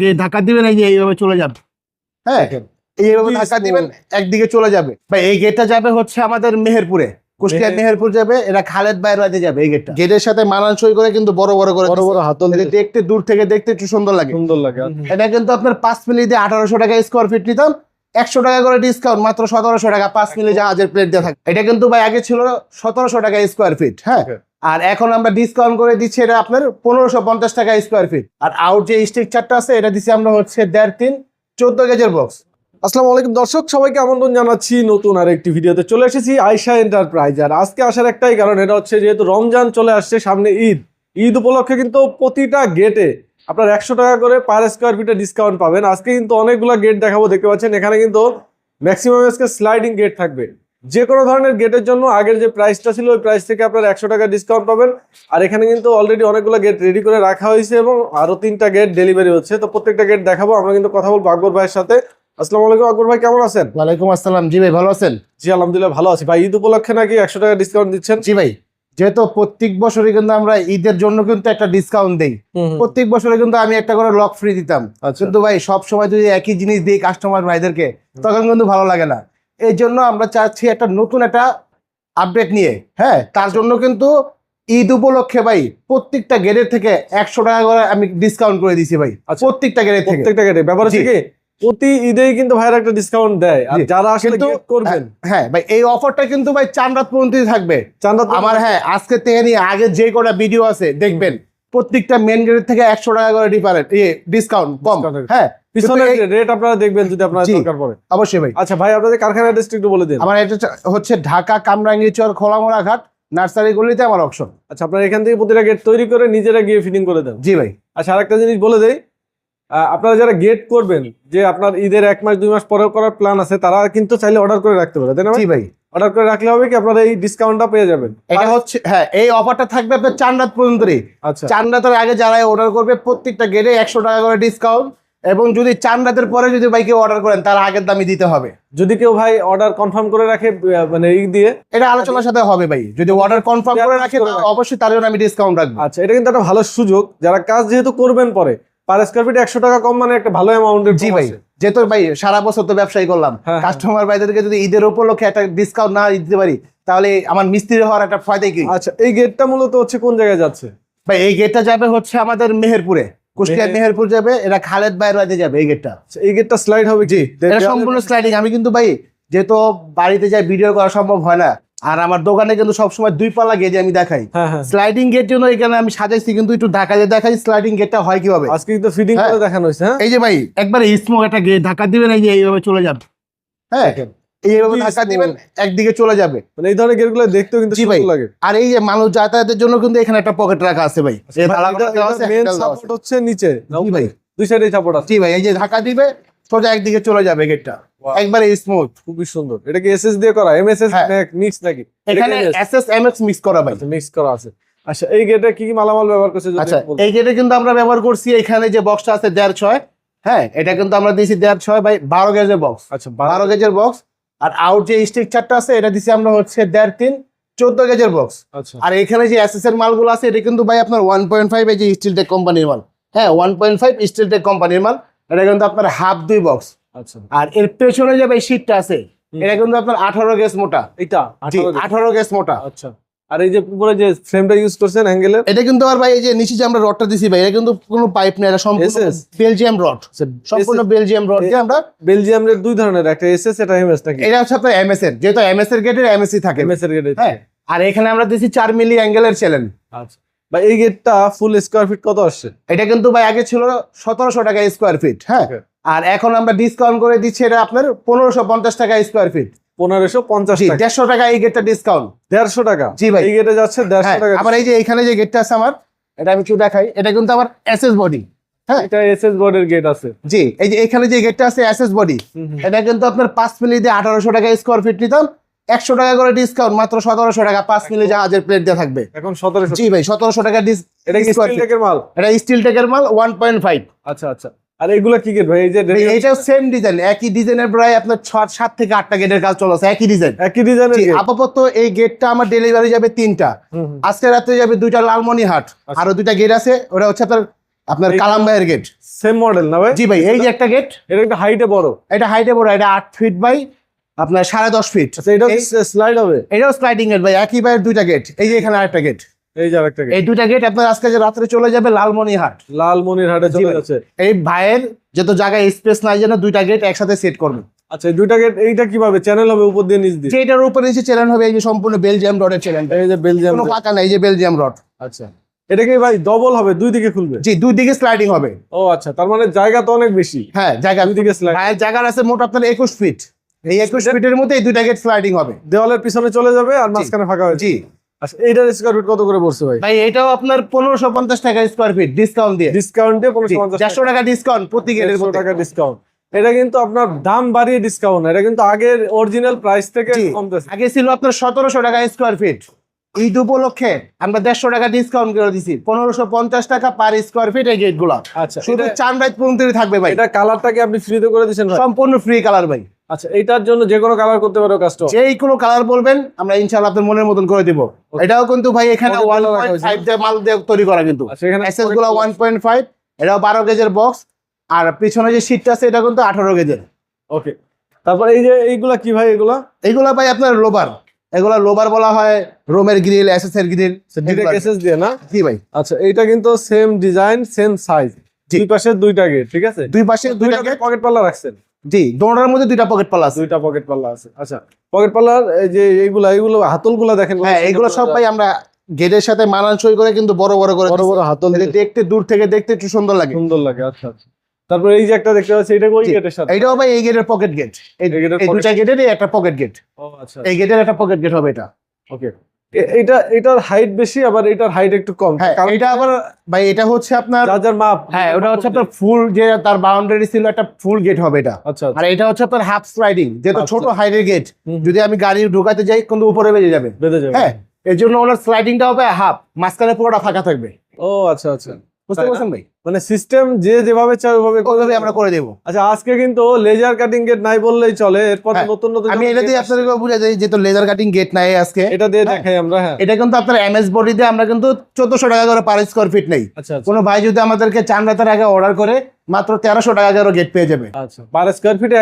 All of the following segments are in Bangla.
যে ধাক্কা দিবেন এই যে এইভাবে চলে যাবে। হ্যাঁ এইভাবে ধাক্কা দিবেন একদিকে চলে যাবে। ভাই এই গেটটা যাবে হচ্ছে আমাদের মেহেরপুরে। কুষ্টিয়া মেহেরপুর যাবে এটা খালেদ ভাইয়ের বাড়িতে যাবে এই গেটটা গেটের সাথে মানানসই করে কিন্তু বড় বড় করে বড় বড় হাতল দেখতে দূর থেকে দেখতে একটু সুন্দর লাগে। সুন্দর লাগে এটা কিন্তু আপনার পাঁচ মিলি দিয়ে আঠারোশো টাকা স্কোয়ার ফিট নিতাম একশো টাকা করে ডিসকাউন্ট মাত্র সতেরোশো টাকা পাঁচ মিলি জাহাজের প্লেট দিয়ে থাকে। এটা কিন্তু ভাই আগে ছিল সতেরোশো টাকা স্কোয়ার ফিট হ্যাঁ. আর এখন আমরা ডিসকাউন্ট করে দিচ্ছি এটা আপনার পনেরোশো পঞ্চাশ টাকা স্কোয়ার ফিট আর আউট যে স্ট্রিকচারটা আছে, এটা দিচ্ছি আমরা হচ্ছে দেড় তিন, চোদ্দ গেজের বক্স আসসালামু আলাইকুম দর্শক, সবাইকে আমন্ত্রণ জানাচ্ছি নতুন আর একটি ভিডিওতে। চলে এসেছি আয়শা এন্টারপ্রাইজ আর আজকে আসার একটাই কারণ, এটা হচ্ছে যেহেতু রমজান চলে আসছে সামনে ঈদ। ঈদ উপলক্ষে কিন্তু প্রতিটা গেটে আপনার একশো টাকা করে পার স্কোয়ার ফিটে ডিসকাউন্ট পাবেন। আজকে কিন্তু অনেকগুলো গেট দেখাবো, দেখতে পাচ্ছেন, এখানে কিন্তু ম্যাক্সিমাম আজকে স্লাইডিং গেট থাকবে। যে কোনো ধরনের গেটের জন্য আগের যে প্রাইসটা ছিল ওই প্রাইস থেকে আপনার একশো টাকা ডিসকাউন্ট পাবেন। আর এখানে কিন্তু অলরেডি অনেকগুলো গেট রেডি করে রাখা হয়েছে এবং আরও তিনটা গেট ডেলিভারি হচ্ছে। তো প্রত্যেকটা গেট দেখাবো আমরা কিন্তু কথা বলব আকবর ভাইয়ের সাথে। আসসালামু আলাইকুম আকবর ভাই কেমন আছেন? ওয়ালাইকুম আসসালাম। জি ভাই ভালো আছেন? জি আলহামদুলিল্লাহ ভালো আছি। ভাই ঈদ উপলক্ষে নাকি একশো টাকা ডিসকাউন্ট দিচ্ছেন? জি ভাই যেহেতু প্রত্যেক বছরই কিন্তু আমরা ঈদের জন্য কিন্তু একটা ডিসকাউন্ট দেই। প্রত্যেক বছরে কিন্তু আমি একটা করে লক ফ্রি দিতাম। আচ্ছা। কিন্তু ভাই সব সময় যদি একই জিনিস দিই কাস্টমার ভাইদেরকে তখন কিন্তু ভালো লাগে না। এই জন্য আমরা চাচ্ছি একটা নতুন একটা আপডেট নিয়ে। হ্যাঁ তার জন্য কিন্তু ঈদ উপলক্ষে ভাই প্রত্যেকটা গেটের থেকে একশো টাকা করে আমি ডিসকাউন্ট করে দিছি ভাই। আচ্ছা। প্রত্যেকটা গেটের থেকে। প্রত্যেকটা গেটে ব্যাপার হচ্ছে কি প্রতি ঈদেই কিন্তু ভাইয়ের একটা ডিসকাউন্ট দেয়। আর যারা আসলে করবেন। হ্যাঁ ভাই এই অফারটা কিন্তু ভাই চান রাত পর্যন্ত থাকবে। চান্দা আমার হ্যাঁ আজকে থেকে নিয়ে আগে যে কটা ভিডিও আছে দেখবেন। প্রত্যেকটা মেন গেটের থেকে একশো টাকা করে ডিফারেন্ট ইয়ে ডিসকাউন্ট কম। হ্যাঁ রেট আপনারা দেখবেন যদি আপনার দরকার পড়ে। অবশ্যই ভাই। আচ্ছা ভাই আপনাদের একটু বলে দিন। আমার এটা হচ্ছে ঢাকা খোলামোড়া ঘাট নার্সারি গলিতে আমার অপশন আচ্ছা আপনারা এখান থেকে প্রতিটা গেট তৈরি করে নিজেরা গিয়ে ফিটিং করে দেন। জি ভাই। আচ্ছা আরেকটা জিনিস বলে দেই আপনারা যারা গেট করবেন যে আপনার ঈদের এক মাস দুই মাস পরে করার প্ল্যান আছে তারা কিন্তু চাইলে অর্ডার করে রাখতে পারে তাই না ভাই। অর্ডার করে রাখলে হবে কি আপনারা এই ডিসকাউন্টটা পেয়ে যাবেন। এটা হচ্ছে হ্যাঁ এই অফারটা থাকবে আপনার চার রাত পর্যন্তই আচ্ছা। চার রাতের আগে যারা অর্ডার করবে প্রত্যেকটা গেটে একশো টাকা করে ডিসকাউন্ট এবং যদি চার রাতের পরে যদি ভাই কেউ অর্ডার করেন তার আগের দামই দিতে হবে। যদি কেউ ভাই অর্ডার কনফার্ম করে রাখে মানে ই দিয়ে। এটা আলোচনার সাথে হবে ভাই। যদি অর্ডার কনফার্ম করে রাখে করে রাখে। অবশ্যই তার জন্য আমি ডিসকাউন্ট রাখব। আচ্ছা এটা কিন্তু একটা ভালো সুযোগ। যারা কাজ যেহেতু করবেন পরে পার স্কোয়ার ফিট একশো টাকা কম মানে একটা ভালো অ্যামাউন্টের জি ভাই যেহেতু ভাই সারা বছর তো ব্যবসায়ী করলাম। হ্যাঁ, হ্যাঁ। কাস্টমার ভাইদেরকে যদি ঈদের উপলক্ষে একটা ডিসকাউন্ট না দিতে পারি তাহলে আমার মিস্ত্রি হওয়ার একটা ফায়দাই কি? আচ্ছা এই গেটটা মূলত হচ্ছে কোন জায়গায় যাচ্ছে? ভাই এই গেটটা যাবে হচ্ছে আমাদের মেহেরপুরে। কুষ্টিয়া মেহেরপুর যাবে এটা খালেদ ভাইয়ের বাড়িতে যাবে এই গেটটা আচ্ছা, এই গেটটা স্লাইড হবে জি এটা সম্পূর্ণ স্লাইডিং আমি কিন্তু ভাই যেহেতু বাড়িতে যাই ভিডিও করা সম্ভব হয় না। আর আমার দোকানে কিন্তু সবসময় দুই পাল্লা গেট আমি দেখাই হ্যাঁ হ্যাঁ স্লাইডিং গেট জন্য এখানে আমি সাজাইছি কিন্তু একটু ঢাকা দিয়ে দেখাই স্লাইডিং গেটটা হয় কীভাবে আজকে কিন্তু ফিডিং হ্যাঁ। করে দেখানো হয়েছে হ্যাঁ এই যে ভাই একবারে স্মোক একটা গেট ধাক্কা দিবেন এই যে এইভাবে চলে যাবে হ্যাঁ। এইভাবে দিবেন একদিকে চলে যাবে মানে এই ধরনের গেটগুলো দেখতেও কিন্তু। সুন্দর লাগে আর এই যে মানুষ যাতায়াতের জন্য কিন্তু এখানে একটা পকেট রাখা আছে ভাই মেন। সাপোর্ট হচ্ছে নিচে ভাই দুই সাইডে সাপোর্ট আছে জি ভাই এই যে ধাক্কা দিবে সোজা একদিকে চলে যাবে গেটটা. একবারে স্মুথ খুবই সুন্দর। এটা কি এসএস দিয়ে করা? এমএসএস হ্যাঁ। মিক্স নাকি? এখানে এস এস এম মিক্স করা ভাই। মিক্স করা আছে। আচ্ছা এই গেটে কি কি মালামাল ব্যবহার করছে যদি আচ্ছা এই গেটে কিন্তু আমরা ব্যবহার করছি এখানে যে বক্সটা আছে দেড় ছয় হ্যাঁ এটা কিন্তু আমরা দিয়েছি দেড় ছয় বাই বারো গেজের বক্স আচ্ছা বারো গেজের বক্স আর আউট যে স্ট্রিকচারটা আছে এটা দিছি আমরা হচ্ছে দেড় তিন চোদ্দ গেজের বক্স আচ্ছা। আর এখানে যে এসএস এর মালগুলো আছে এটা কিন্তু ভাই আপনার ওয়ান পয়েন্ট ফাইভ এই যে স্টিল টেক কোম্পানির মাল। হ্যাঁ one point five steel tech কোম্পানির মাল এটা কিন্তু আপনার হাফ দুই বক্স আচ্ছা আর এর পেছনে যে ভাই শীটটা আছে এটা কিন্তু আপনার আঠারো গেজ মোটা। এটা আঠারো গেজ? মোটা। আচ্ছা। আর এই যে উপরে যে ফ্রেমটা ইউজ করছেন অ্যাঙ্গেলের এটা কিন্তু আর ভাই এই যে নিচে যে আমরা রডটা দিছি ভাই এটা কিন্তু কোনো পাইপ নেই এটা সম্পূর্ণ বেলজিয়াম রড সম্পূর্ণ বেলজিয়াম রড দিয়ে আমরা বেলজিয়ামের দুই ধরনের একটা এসএস এটা এমএস নাকি? এটা হচ্ছে আপনার এমএস এর যেহেতু এমএস এর গেটের এমএসসি থাকে। এমএস এর গেট হ্যাঁ আর এখানে আমরা দিছি চার মিলি অ্যাঙ্গেলের চ্যানেল আচ্ছা। বা এই গেটটা ফুল স্কোয়ার ফিট কত আসছে? এটা কিন্তু ভাই আগে ছিল সতেরোশো টাকা স্কোয়ার ফিট হ্যাঁ. আর এখন আমরা ডিসকাউন্ট করে দিচ্ছি এটা আপনার পনেরোশো পঞ্চাশ টাকা স্কোয়ার ফিট পনেরোশো পঞ্চাশ দেড়শো টাকা এই গেটটা ডিসকাউন্ট দেড়শো টাকা। জি ভাই। এই গেটে যাচ্ছে দেড়শো হ্যাঁ টাকা। আবার এই যে এখানে যে গেটটা আছে আমার এটা আমি একটু দেখাই এটা কিন্তু আমার এসএস বডি হ্যাঁ? এটা এসএস বোর্ডের গেট আছে। জি এই যে এখানে যে গেটটা আছে এসএস বডি এটা কিন্তু আপনার পাঁচ মিলি দিয়ে আঠারোশো টাকা স্কোয়ার ফিট নিতাম। একশো টাকা করে ডিসকাউন্ট মাত্র সতেরোশো টাকা পাঁচ মিলি জাহাজের প্লেট দিয়ে থাকবে। এখন সতেরোশো জি ভাই সতেরোশো টাকা এটা স্টিল টেকের মাল? এটা স্টিল টেকের মাল ওয়ান পয়েন্ট ফাইভ আচ্ছা আচ্ছা। আর এগুলা কি গেট ভাই? এই যে এইটাও সেম ডিজাইন একই ডিজাইনের প্রায় আপনার ছ সাত থেকে আটটা গেটের কাজ চলেছে একই ডিজাইন একই ডিজাইনের আপাতত এই গেটটা আমার ডেলিভারি যাবে তিনটা। আজকে রাত্রে যাবে দুইটা লালমনিহাট আচ্ছা। আরও দুইটা গেট আছে। ওটা হচ্ছে আপনার আপনার কালাম ভাইয়ের গেট সেম মডেল না ভাই? জি ভাই এই যে একটা গেট এটা একটা হাইটে বড়। এটা হাইটে বড় এটা আট ফিট বাই আপনার সাড়ে দশ ফিট আচ্ছা এটা স্লাইড হবে। এটাও স্লাইডিং গেট ভাই একই ভাইয়ের দুইটা গেট এই যে এখানে আরেকটা গেট এই যে আরেকটা এই দুইটা গেট আপনার আজকে যে রাত্রে চলে যাবে লালমনিহাট লালমনিরহাটে চলে যাচ্ছে। এই ভাইয়ের যত জায়গায় স্পেস নাই যেন দুইটা গেট একসাথে সেট করবে আচ্ছা দুইটা গেট এইটা কীভাবে? চ্যানেল হবে উপর দিয়ে নিচ দিয়ে? যেটার উপরে নিচে চ্যানেল হবে এই যে সম্পূর্ণ বেলজিয়াম রডের চ্যানেল এই যে বেলজিয়াম কোনো পাকা নাই এই যে বেলজিয়াম রড আচ্ছা। এটা কি ভাই ডবল হবে দুই দিকে খুলবে? জি দুই দিকে স্লাইডিং হবে। ও আচ্ছা তার মানে জায়গা তো অনেক বেশি। হ্যাঁ জায়গা দুই দিকে স্লাইড ভাইয়ের আছে মোট আপনার একুশ ফিট এই একুশ ফিটের মধ্যে এই দুইটা গেট স্লাইডিং হবে। দেওয়ালের পিছনে চলে যাবে আর মাঝখানে ফাঁকা হয়েছে জি। আচ্ছা স্কোয়ার ফিট কত করে পড়ছে ভাই? ভাই এটাও আপনার পনেরোশো পঞ্চাশ টাকা স্কোয়ার ফিট ডিসকাউন্ট দিয়ে। ডিসকাউন্ট দিয়ে টাকা। ডিসকাউন্ট প্রতি গেটের টাকা ডিসকাউন্ট এটা কিন্তু আপনার দাম বাড়িয়ে ডিসকাউন্ট এটা কিন্তু আগের অরিজিনাল প্রাইস থেকে জি। কমতেছে। আগে ছিল আপনার সতেরোশো টাকা স্কোয়ার ফিট ঈদ উপলক্ষে আমরা দেড়শো টাকা ডিসকাউন্ট করে দিছি পনেরোশো পঞ্চাশ টাকা পার স্কোয়ার ফিট এই গেটগুলা। আচ্ছা শুধু চান থাকবে ভাই। এটা কালারটাকে আপনি ফ্রিতে করে দিচ্ছেন সম্পূর্ণ ফ্রি কালার ভাই। আচ্ছা এটার জন্য যে কোনো কালার করতে পারো কাস্টমার যেই কোনো কালার বলবেন আমরা ইনশাআল্লাহ আপনার মনের মতন করে দিব। এটাও কিন্তু ভাই এখানে Pocket ওয়ান color রাখা পয়েন্ট হয়েছে। ফাইভ দিয়ে মাল দিয়ে তৈরি করা কিন্তু। আচ্ছা এখানে এসএসগুলো ওয়ান পয়েন্ট ফাইভ এটাও বারো গেজের বক্স আর পিছনে যে সিটটা আছে এটা কিন্তু আঠারো গেজের ওকে তারপর এই যে এইগুলা কি ভাই এগুলা? এগুলা ভাই আপনার লোবার এগুলা লোবার বলা হয় রোমের গ্রিল এসএস এর গ্রিল ডিরেক্ট এসএস দিয়ে না? জি ভাই। আচ্ছা এইটা কিন্তু সেম ডিজাইন সেম সাইজ। দুই পাশে দুইটা গেট ঠিক আছে? দুই পাশে দুইটা গেট পকেট পাল্লা রাখছেন। জি দোনোটার মধ্যে দুইটা পকেট পাল্লা আছে। দুইটা পকেট পাল্লা আছে। আচ্ছা পকেট পাল্লার এই যে এইগুলা এইগুলো হাতলগুলা দেখেন। হ্যাঁ এগুলো সব ভাই আমরা গেটের সাথে মানানসই করে কিন্তু বড় বড় করে বড় বড় হাতল দেখতে দূর থেকে দেখতে একটু সুন্দর লাগে। সুন্দর লাগে আচ্ছা আচ্ছা। তারপর এই যে একটা দেখতে পাচ্ছি এটা ওই গেটের সাথে। এইটাও ভাই এই গেটের পকেট গেট এই এই গেটের দুইটা একটা পকেট গেট ও আচ্ছা এই গেটের একটা পকেট গেট হবে এটা। ওকে এটা এটার হাইট বেশি আবার এটার হাইট একটু কম। হ্যাঁ কারণ এটা আবার ভাই এটা হচ্ছে আপনার যার মাপ। হ্যাঁ ওটা হচ্ছে আপনার ফুল যে তার বাউন্ডারি ছিল একটা ফুল গেট হবে এটা। আচ্ছা আচ্ছা। আর এটা হচ্ছে আপনার হাফ স্লাইডিং যেহেতু আচ্ছা। ছোট হাইটের গেট। যদি আমি গাড়ি ঢোকাতে যাই কিন্তু উপরে বেজে যাবে। বেঁধে যাবে। হ্যাঁ এর জন্য ওনার স্লাইডিংটা হবে হাফ মাঝখানে পুরোটা ফাঁকা থাকবে। ও আচ্ছা আচ্ছা। বুঝতে? পারছেন ভাই? মানে সিস্টেম যে যেভাবে করে ওইভাবে আমরা করে দেবো। আচ্ছা আজকে কিন্তু লেজার কাটিং গেট নাই বললেই চলে। এরপর নতুন নতুন আমি এটা দিয়ে আপনাদেরকে বুঝে যাই যেহেতু লেজার কাটিং গেট নাই আজকে। এটা দিয়ে হ্যাঁ। দেখাই আমরা হ্যাঁ। এটা কিন্তু আপনার এমএস বডি দিয়ে আমরা কিন্তু চোদ্দশো টাকা করে পার স্কোয়ার ফিট নেই। আচ্ছা আচ্ছা। কোনো ভাই যদি আমাদেরকে চান রাতের আগে অর্ডার করে মাত্র তেরোশো টাকা করে গেট পেয়ে যাবে। আচ্ছা পার স্কোয়ার ফিটে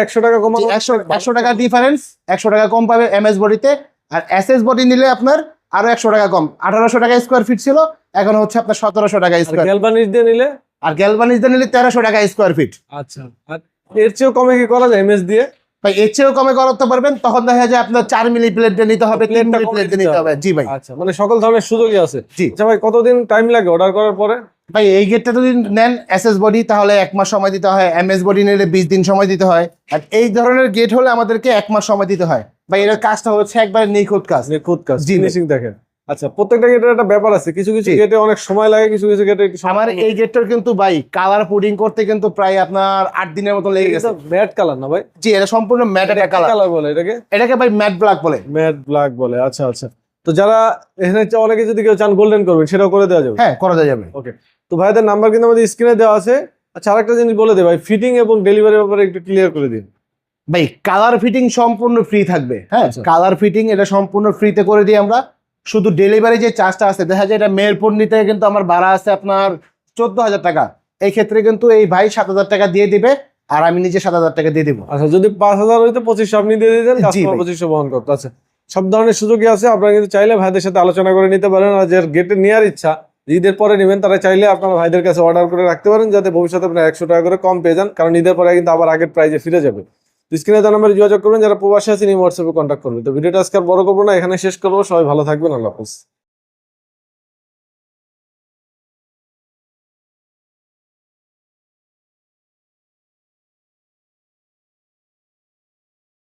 একশো টাকা ডিফারেন্স একশো টাকা কম পাবে এমএস বডিতে আর এসএস বডি নিলে আপনার আরও একশো টাকা কম। আঠারোশো টাকা স্কোয়ার ফিট ছিল এখন হচ্ছে আপনার সতেরোশো টাকা স্কোয়ার গ্যালবানিশ দিয়ে নিলে? আর গ্যালভানিজ দিয়ে নিলে তেরোশো টাকা স্কোয়ার ফিট আচ্ছা আর এর চেয়েও কমে কি করা যায় এমএস দিয়ে? ভাই এর চেয়েও কমে করাতে পারবেন তখন দেখা যায় আপনার চার মিলি প্লেট নিতে হবে তিন মিলি প্লেট নিতে হবে। জি ভাই। আচ্ছা মানে সকল ধরনের সুযোগই আছে। জি। আচ্ছা ভাই কতদিন টাইম লাগে অর্ডার করার পরে? ভাই এই গেটটা যদি নেন এসএস বডি তাহলে এক মাস সময় দিতে হয়। এমএস বডি নিলে বিশ দিন সময় দিতে হয়। আর এই ধরনের গেট হলে আমাদেরকে এক মাস সময় দিতে হয়। ভাই এর কাজটা হচ্ছে একবার নিখুঁত কাজ। নিখুঁত কাজ জি, দেখেন। আচ্ছা প্রত্যেকটা গেটের একটা ব্যাপার আছে। কিছু কিছু। গেটে অনেক সময় লাগে কিছু কিছু গেটে আমার এই গেটটার কিন্তু ভাই কালার পুডিং করতে কিন্তু প্রায় আপনার আট দিনের মতো লেগে গেছে। ম্যাট কালার না ভাই? জি এটা সম্পূর্ণ ম্যাট একটা কালার কালার বলে এটাকে? এটাকে ভাই ম্যাট ব্ল্যাক বলে। ম্যাট ব্ল্যাক বলে আচ্ছা আচ্ছা। তো যারা এখানে অনেকে যদি কেউ চান গোল্ডেন করবেন সেটাও করে দেওয়া যাবে? হ্যাঁ করা যাবে। ওকে তো ভাইদের নাম্বার কিন্তু আমাদের স্ক্রিনে দেওয়া আছে। আচ্ছা আরেকটা জিনিস বলে দে ভাই ফিটিং এবং ডেলিভারির ব্যাপারে একটু ক্লিয়ার করে দিন। ভাই কালার ফিটিং সম্পূর্ণ ফ্রি থাকবে। হ্যাঁ আচ্ছা। কালার ফিটিং এটা সম্পূর্ণ ফ্রিতে করে দিই আমরা। শুধু ডেলিভারি যে চার্জটা আছে দেখা যায় এটা মেরপুর নিতে কিন্তু আমার ভাড়া আছে আপনার চোদ্দ হাজার টাকা। এই ক্ষেত্রে কিন্তু এই ভাই সাত হাজার টাকা দিয়ে দিবে আর আমি নিজে সাত হাজার টাকা দিয়ে দিব। আচ্ছা যদি পাঁচ হাজার হইতো পঁচিশশো আপনি দিয়ে দিতেন পঁচিশশো বহন করতো। আচ্ছা সব ধরনের সুযোগই আছে আপনারা কিন্তু চাইলে ভাইদের সাথে আলোচনা করে নিতে পারেন। আর যার গেটে নেওয়ার ইচ্ছা ঈদের পরে নেবেন তারা চাইলে আপনারা ভাইদের কাছে অর্ডার করে রাখতে পারেন যাতে ভবিষ্যতে আপনার একশো টাকা করে কম পেয়ে যান কারণ ঈদের পরে কিন্তু আবার আগের প্রাইজে ফিরে যাবে। স্ক্রিনে তার নাম্বারে যোগাযোগ করবেন, যারা প্রবাসী আছেন এই হোয়াটসঅ্যাপে কন্ট্যাক্ট করবেন। তো ভিডিওটা আজকে আর বড় করব না এখানে শেষ করব। সবাই ভালো থাকবেন, আল্লাহ হাফিজ।